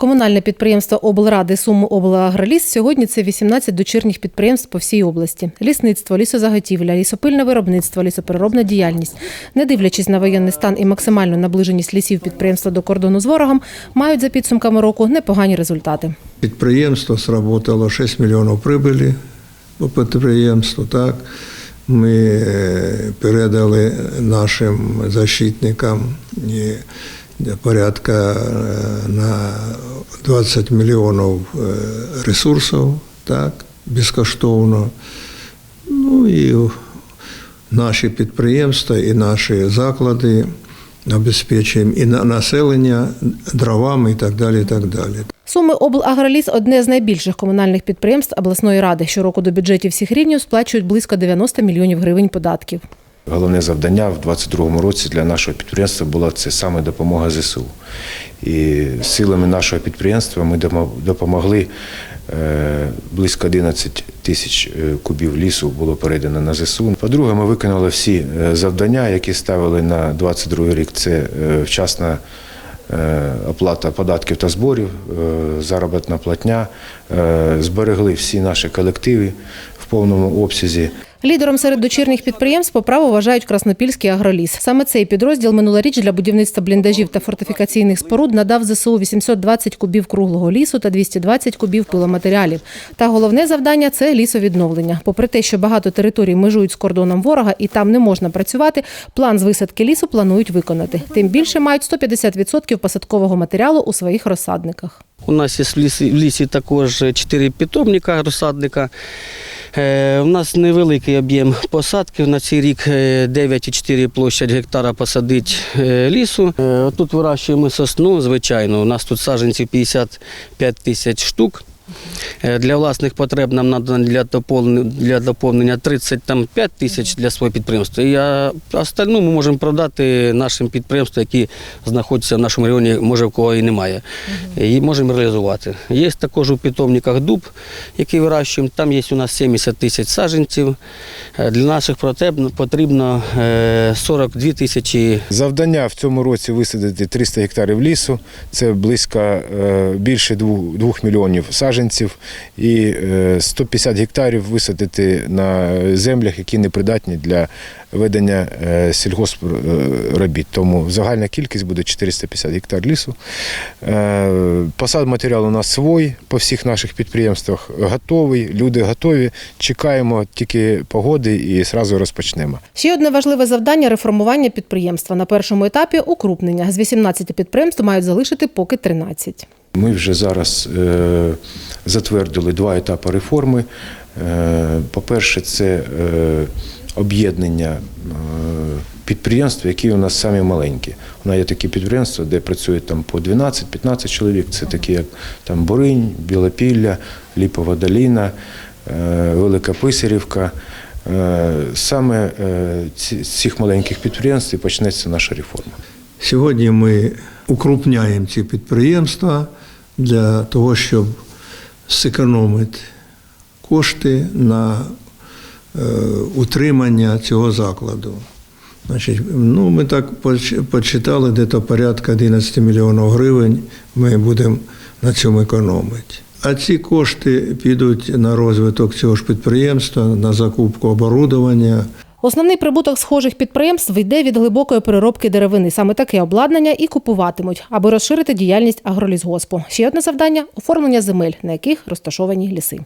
Комунальне підприємство облради Суми облагроліс сьогодні це 18 дочірніх підприємств по всій області: лісництво, лісозаготівля, лісопильне виробництво, лісопереробна діяльність. Не дивлячись на воєнний стан і максимальну наближеність лісів підприємства до кордону з ворогом, мають за підсумками року непогані результати. Підприємство сработало 6 мільйонів прибилі по підприємству. Так. Ми е, передали нашим защитникам і порядка е, на 20 мільйонів е, ресурсів, так, безкоштовно. Ну і наші підприємства і наші заклади обезпечуємо і на населення дровами і так далі. І так далі. Суми облагроліс одне з найбільших комунальних підприємств обласної ради. Щороку до бюджетів всіх рівнів сплачують близько 90 мільйонів гривень податків. Головне завдання в 2022 році для нашого підприємства було це саме допомога ЗСУ. І силами нашого підприємства ми допомогли е, близько 11 тисяч е, кубів лісу було передано на ЗСУ. По-друге, ми виконали всі е, завдання, які ставили на 2022 рік. Це вчасна оплата податків та зборів, заробітна платня, зберегли всі наші колективи повному обсязі. Лідером серед дочірніх підприємств по праву вважають Краснопільський агроліс. Саме цей підрозділ минулоріч для будівництва бліндажів та фортифікаційних споруд надав ЗСУ 820 кубів круглого лісу та 220 кубів пиломатеріалів. Та головне завдання це лісовідновлення. Попри те, що багато територій межують з кордоном ворога і там не можна працювати, план з висадки лісу планують виконати. Тим більше мають 150% посадкового матеріалу у своїх розсадниках. У нас є в лісі, в лісі також чотири питомника розсадника. Е, у нас невеликий об'єм посадки. На цей рік е, 9,4 площадь гектара посадить е, лісу. Е, Тут вирощуємо сосну, звичайно. У нас тут саджанців 55 тисяч штук. Е, Для власних потреб нам треба для доповнення, для доповнення 35 тисяч для свого підприємства. І а остальну ми можемо продати нашим підприємствам, які знаходяться в нашому районі, може в кого і немає. І можемо реалізувати. Є також у питомниках дуб, який вирощуємо. Там є у нас 70 тисяч саджанців. Е, Для наших потреб потрібно е, 42 тисячі Завдання в цьому році висадити 300 гектарів лісу. Це близько е, більше 2 мільйонів саджанців і е, 150 гектарів висадити на землях, які непридатні для ведення е, сільгоспробіт. Тому загальна кількість буде 450 гектар лісу. Е, Посад матеріал у нас свій по всіх наших підприємствах готовий, люди готові. Чекаємо тільки погоди і одразу розпочнемо. Ще одне важливе завдання реформування підприємства. На першому етапі укрупнення. З 18 підприємств мають залишити поки 13. Ми вже зараз е, затвердили два етапи реформи. Е, По-перше, це е, об'єднання е, підприємств, які у нас самі маленькі. У нас є такі підприємства, де працюють там по 12-15 чоловік. Це такі, як там Боринь, Білопілля, Ліпова Доліна, Велика Писарівка. Саме з цих маленьких підприємств і почнеться наша реформа. Сьогодні ми укрупняємо ці підприємства для того, щоб зекономити кошти на е, утримання цього закладу. Значить, ну, ми так почитали, де то порядка 11 мільйонів гривень ми будемо на цьому економити. А ці кошти підуть на розвиток цього ж підприємства, на закупку оборудовання, Основний прибуток схожих підприємств йде від глибокої переробки деревини. Саме таке обладнання і купуватимуть, аби розширити діяльність агролісгоспу. Ще одне завдання оформлення земель, на яких розташовані ліси.